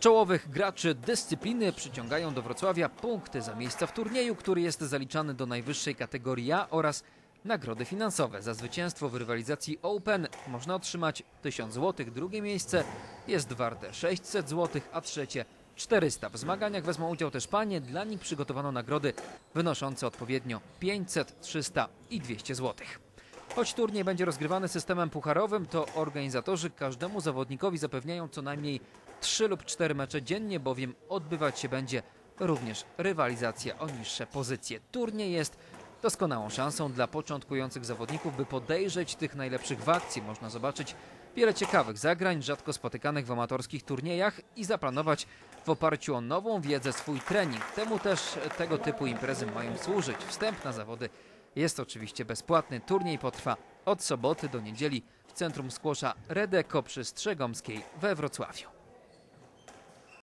Czołowych graczy dyscypliny przyciągają do Wrocławia punkty za miejsca w turnieju, który jest zaliczany do najwyższej kategorii A oraz nagrody finansowe. Za zwycięstwo w rywalizacji Open można otrzymać 1000 zł, drugie miejsce jest warte 600 zł, a trzecie 400. W zmaganiach wezmą udział też panie, dla nich przygotowano nagrody wynoszące odpowiednio 500, 300 i 200 złotych. Choć turniej będzie rozgrywany systemem pucharowym, to organizatorzy każdemu zawodnikowi zapewniają co najmniej 3 lub 4 mecze dziennie, bowiem odbywać się będzie również rywalizacja o niższe pozycje. Turniej jest doskonałą szansą dla początkujących zawodników, by podejrzeć tych najlepszych w akcji. Można zobaczyć wiele ciekawych zagrań, rzadko spotykanych w amatorskich turniejach i zaplanować w oparciu o nową wiedzę swój trening. Temu też tego typu imprezy mają służyć. Wstęp na zawody jest oczywiście bezpłatny. Turniej potrwa od soboty do niedzieli w centrum skłosza Redeko przy Strzegomskiej we Wrocławiu.